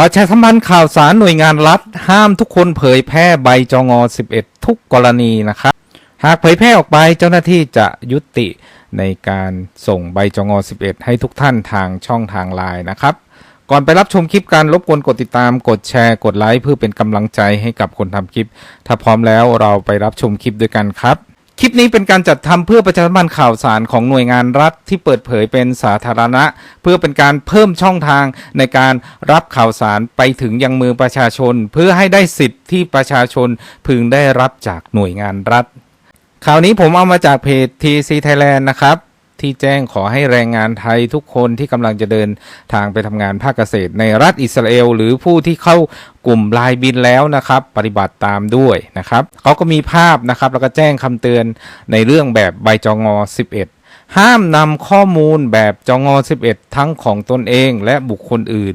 ประชาสัมพันธ์ข่าวสารหน่วยงานรัฐ ห้ามทุกคนเผยแพร่ใบจงอ 11 ทุกกรณีนะครับ หากเผยแพร่ออกไปเจ้าหน้าที่จะยุติในการส่งใบจงอ 11 ให้ทุกท่านทางช่องทางไลน์นะครับ ก่อนไปรับชมคลิปการรบกวนกดติดตาม กดแชร์ กดไลค์เพื่อเป็นกำลังใจให้กับคนทำคลิป ถ้าพร้อมแล้วเราไปรับชมคลิปด้วยกันครับ คลิปนี้เป็นการจัดทำเพื่อประชาสัมพันธ์ข่าวสารของหน่วยงานรัฐที่เปิดเผยเป็นสาธารณะ เพื่อเป็นการเพิ่มช่องทางในการรับข่าวสารไปถึงยังมือประชาชน เพื่อให้ได้สิทธิ์ที่ประชาชนพึงได้รับจากหน่วยงานรัฐ ข่าวนี้ผมเอามาจากเพจ TC Thailand นะครับ ที่แจ้งขอให้แรงงานไทยทุกคนที่กำลังจะเดินทางไปทำงานภาคเกษตร ในรัฐอิสราเอล หรือผู้ที่เข้ากลุ่มลายบินแล้วนะครับ ปฏิบัติตามด้วยนะครับเขาก็มีภาพนะครับแล้วก็แจ้งคำเตือนในเรื่องแบบใบจง11ห้ามนำข้อมูลแบบจง11 ทั้งของตนเองและบุคคลอื่น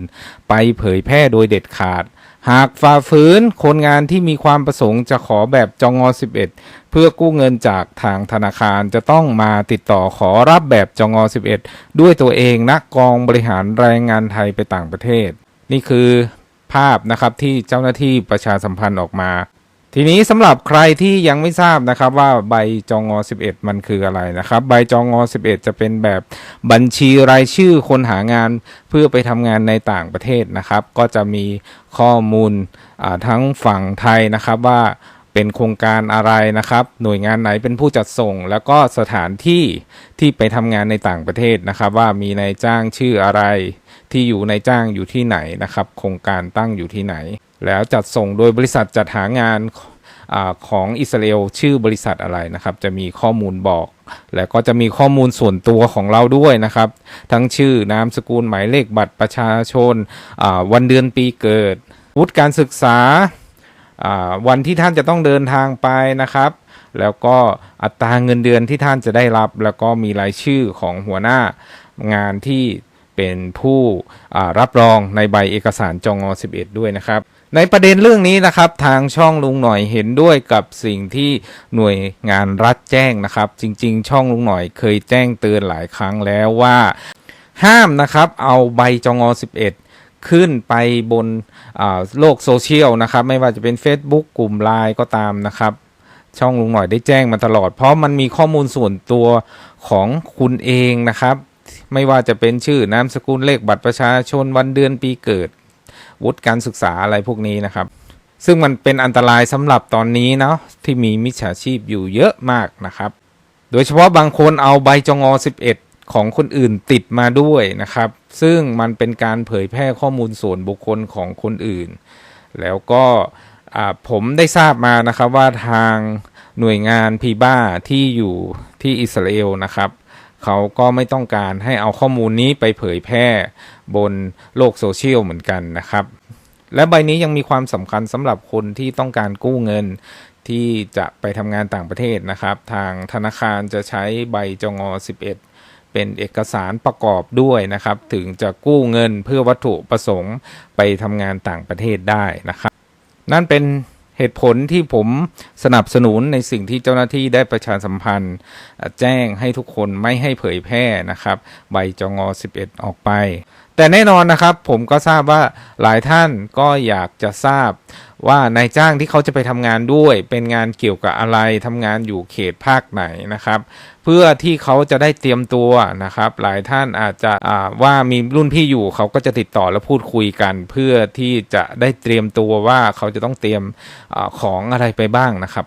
ไปเผยแพร่โดยเด็ดขาด หากฝ่าฝืนคนงานที่มีความประสงค์จะขอแบบจง11 เพื่อกู้เงินจากทางธนาคารจะต้องมาติดต่อขอรับแบบจง11 ด้วยตัวเองนักกองบริหารแรงงานไทยไปต่างประเทศ นี่คือภาพนะครับที่เจ้าหน้าที่ประชาสัมพันธ์ออกมา ทีนี้สำหรับใครที่ยังไม่ทราบนะครับว่าใบจองอ11 มันคืออะไรนะครับ ใบจองอ11 จะเป็นแบบบัญชีรายชื่อคนหางานเพื่อไปทำงานในต่างประเทศนะครับ ก็จะมีข้อมูลทั้งฝั่งไทยนะครับว่าเป็นโครงการอะไรนะครับ หน่วยงานไหนเป็นผู้จัดส่ง แล้วก็สถานที่ที่ไปทำงานในต่างประเทศนะครับ ว่ามีนายจ้างชื่ออะไร ที่อยู่ในจ้างอยู่ที่ไหนนะครับ โครงการตั้งอยู่ที่ไหน แล้วจัดส่งโดยบริษัทจัดหางานอของอิสราเอลชื่อบริษัทอะไรนะครับ จะมีข้อมูลบอก แล้วก็จะมีข้อมูลส่วนตัวของเราด้วยนะครับ ทั้งชื่อนามสกุลหมายเลขบัตรประชาชนวันเดือนปีเกิด วุฒิการศึกษาวันที่ท่านจะต้องเดินทางไปนะครับ แล้วก็อัตราเงินเดือนที่ท่านจะได้รับ แล้วก็มีรายชื่อของหัวหน้างานที่เป็นผู้รับรองในใบเอกสารจง11 ด้วยนะครับ ในประเด็นเรื่องนี้นะครับทางช่องลุงหน่อยเห็นด้วยกับสิ่งที่หน่วยงานรัฐแจ้งนะครับ จริง ๆ ช่องลุงหน่อยเคยแจ้งเตือนหลายครั้งแล้วว่า ห้ามนะครับเอาใบจงอ11ขึ้นไปบนโลกโซเชียลนะครับ ไม่ว่าจะเป็น Facebook กลุ่มไลน์ก็ตามนะครับ ช่องลุงหน่อยได้แจ้งมาตลอด เพราะมันมีข้อมูลส่วนตัวของคุณเองนะครับ ไม่ว่าจะเป็นชื่อนามสกุลเลขบัตรประชาชนวันเดือนปีเกิด วุฒิการศึกษาอะไรพวกนี้นะครับ ซึ่งมันเป็นอันตรายสำหรับตอนนี้เนาะที่มีมิจฉาชีพอยู่เยอะมากนะครับ โดยเฉพาะบางคนเอาใบจงอ 11 ของคนอื่นติดมาด้วยนะครับ ซึ่งมันเป็นการเผยแพร่ข้อมูลส่วนบุคคลของคนอื่น แล้วก็ผมได้ทราบมานะครับว่าทางหน่วยงานพีบ้าที่อยู่ที่อิสราเอลนะครับเขาก็ไม่ต้องการให้เอาข้อมูลนี้ไปเผยแพร่ บนโลกโซเชียลเหมือนกันนะครับ และใบนี้ยังมีความสำคัญสำหรับคนที่ต้องการกู้เงินที่จะไปทำงานต่างประเทศนะครับ ทางธนาคารจะใช้ใบจง11 เป็นเอกสารประกอบด้วยนะครับ ถึงจะกู้เงินเพื่อวัตถุประสงค์ไปทำงานต่างประเทศได้นะครับ นั่นเป็นเหตุผลที่ผมสนับสนุนในสิ่งที่เจ้าหน้าที่ได้ประชาสัมพันธ์ แจ้งให้ทุกคนไม่ให้เผยแพร่นะครับ ใบจง11 ออกไป แต่แน่นอนนะครับผมก็ทราบว่าหลายท่านก็อยากจะทราบว่านายจ้างที่เขาจะไปทำงานด้วย เป็นงานเกี่ยวกับอะไรทำงานอยู่เขตภาคไหนนะครับ เพื่อที่เขาจะได้เตรียมตัวนะครับ หลายท่านอาจจะว่ามีรุ่นพี่อยู่เขาก็จะติดต่อและพูดคุยกัน เพื่อที่จะได้เตรียมตัวว่าเขาจะต้องเตรียมอของอะไรไปบ้างนะครับ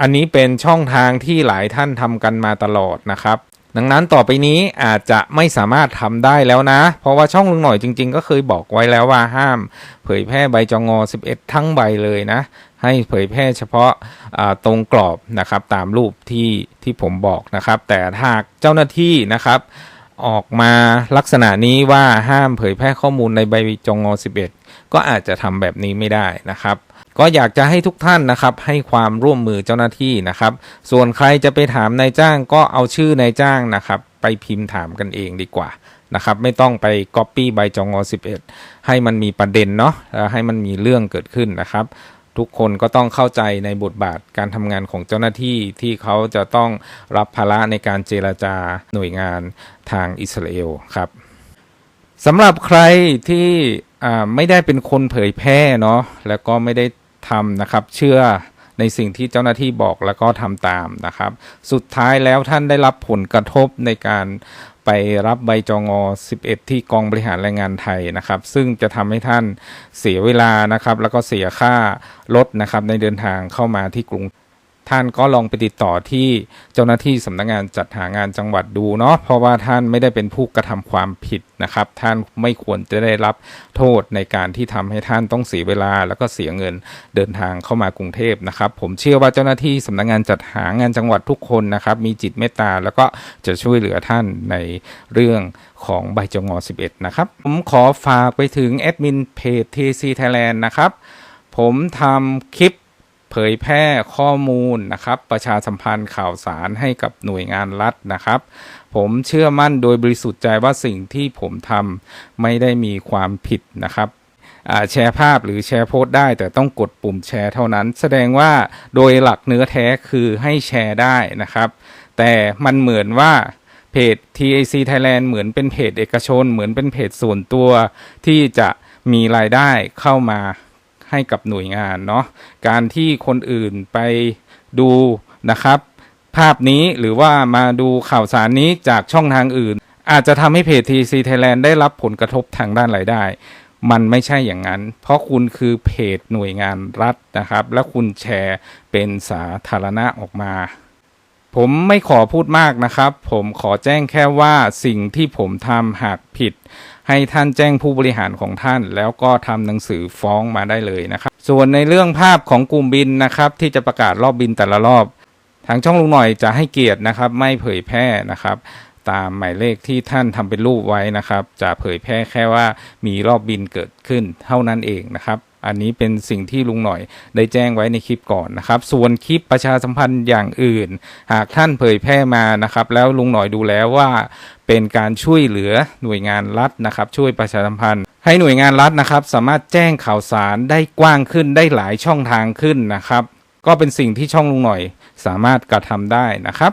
อันนี้เป็นช่องทางที่หลายท่านทำกันมาตลอดนะครับ ดังนั้นต่อไปนี้อาจจะไม่สามารถทำได้แล้วนะ เพราะว่าช่องลุงหน่อยจริง ๆ ก็เคยบอกไว้แล้วว่าห้าม เผยแพร่ใบจงอ 11 ทั้งใบเลยนะ ให้เผยแพร่เฉพาะาตรงกรอบนะครับตามรูปที่ที่ผมบอกนะครับ แต่หากเจ้าหน้าที่นะครับ ออกมาลักษณะนี้ว่าห้ามเผยแพร่ข้อมูลในใบจงอ 11 ก็อาจจะทำแบบนี้ไม่ได้นะครับ ก็อยากจะให้ทุกท่านนะครับให้ความร่วมมือเจ้าหน้าที่นะครับ ส่วนใครจะไปถามนายจ้างก็เอาชื่อนายจ้างนะครับ ไปพิมพ์ถามกันเองดีกว่านะครับไม่ต้องไปก๊อปปี้ใบจงอ11 ให้มันมีประเด็นเนาะแล้วให้มันมีเรื่องเกิดขึ้นนะครับ ทุกคนก็ต้องเข้าใจในบทบาทการทำงานของเจ้าหน้าที่ที่เขาจะต้องรับภาระในการเจรจาหน่วยงานทางอิสราเอลครับสำหรับใครที่ไม่ได้เป็นคนเผยแพร่เนาะแล้วก็ไม่ได้ ทำนะครับ เชื่อในสิ่งที่เจ้าหน้าที่บอกแล้วก็ทำตามนะครับ สุดท้ายแล้วท่านได้รับผลกระทบในการไปรับใบจองอ 11 ที่กองบริหารแรงงานไทยนะครับ ซึ่งจะทำให้ท่านเสียเวลานะครับ แล้วก็เสียค่ารถนะครับในเดินทางเข้ามาที่กรุง ท่านก็ลองไปติดต่อที่เจ้าหน้าที่สำนักงานจัดหางานจังหวัดดูเนาะเพราะว่าท่านไม่ได้เป็นผู้กระทำความผิดนะครับ ท่านไม่ควรจะได้รับโทษในการที่ทำให้ท่านต้องเสียเวลา แล้วก็เสียเงินเดินทางเข้ามากรุงเทพนะครับ ผมเชื่อว่าเจ้าหน้าที่สำนักงานจัดหางานจังหวัดทุกคนนะครับ มีจิตเมตตาแล้วก็จะช่วยเหลือท่านในเรื่องของใบจงอ 11 นะครับ ผมขอฝากไปถึงแอดมินเพจ TC Thailand นะครับผมทำคลิป เผยแพร่ข้อมูลนะครับ ประชาสัมพันธ์ข่าวสารให้กับหน่วยงานรัฐนะครับ ผมเชื่อมั่นโดยบริสุทธิ์ใจว่าสิ่งที่ผมทำไม่ได้มีความผิดนะครับแชร์ภาพหรือแชร์โพสต์ได้แต่ต้องกดปุ่มแชร์เท่านั้น แสดงว่าโดยหลักเนื้อแท้คือให้แชร์ได้นะครับ แต่มันเหมือนว่าเพจ TAC Thailand เหมือนเป็นเพจเอกชน เหมือนเป็นเพจส่วนตัวที่จะมีรายได้เข้ามา ให้กับหน่วยงานเนาะการที่คนอื่นไปดูนะครับ ภาพนี้หรือว่ามาดูข่าวสารนี้จากช่องทางอื่น อาจจะทำให้เพจ TC Thailand ได้รับผลกระทบทางด้านรายได้ มันไม่ใช่อย่างนั้น เพราะคุณคือเพจหน่วยงานรัฐนะครับ และคุณแชร์เป็นสาธารณะออกมาผมไม่ขอพูดมากนะครับ ผมขอแจ้งแค่ว่าสิ่งที่ผมทำหากผิด ให้ท่านแจ้งผู้บริหารของท่าน แล้วก็ทำหนังสือฟ้องมาได้เลยนะครับ ส่วนในเรื่องภาพของกลุ่มบินนะครับ ที่จะประกาศรอบบินแต่ละรอบ ทางช่องลุงหน่อยจะให้เกียรตินะครับ ไม่เผยแพร่นะครับ ตามหมายเลขที่ท่านทำเป็นรูปไว้นะครับ จะเผยแพร่แค่ว่ามีรอบบินเกิดขึ้นเท่านั้นเองนะครับ อันนี้เป็นสิ่งที่ลุงหน่อยได้แจ้งไว้ในคลิปก่อนนะครับ ส่วนคลิปประชาสัมพันธ์อย่างอื่น หากท่านเผยแพร่มานะครับ แล้วลุงหน่อยดูแล้วว่าเป็นการช่วยเหลือหน่วยงานรัฐนะครับ ช่วยประชาสัมพันธ์ ให้หน่วยงานรัฐนะครับ สามารถแจ้งข่าวสารได้กว้างขึ้นได้หลายช่องทางขึ้นนะครับ ก็เป็นสิ่งที่ช่องลุงหน่อยสามารถกระทำได้นะครับ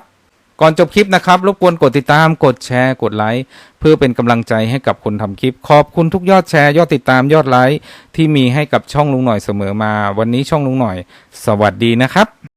ก่อนจบคลิปนะครับ รบกวนกดติดตามกดแชร์กดไลค์เพื่อเป็นกำลังใจให้กับคนทำคลิป ขอบคุณทุกยอดแชร์ยอดติดตามยอดไลค์ที่มีให้กับช่องลุงหน่อยเสมอมา วันนี้ช่องลุงหน่อย สวัสดีนะครับ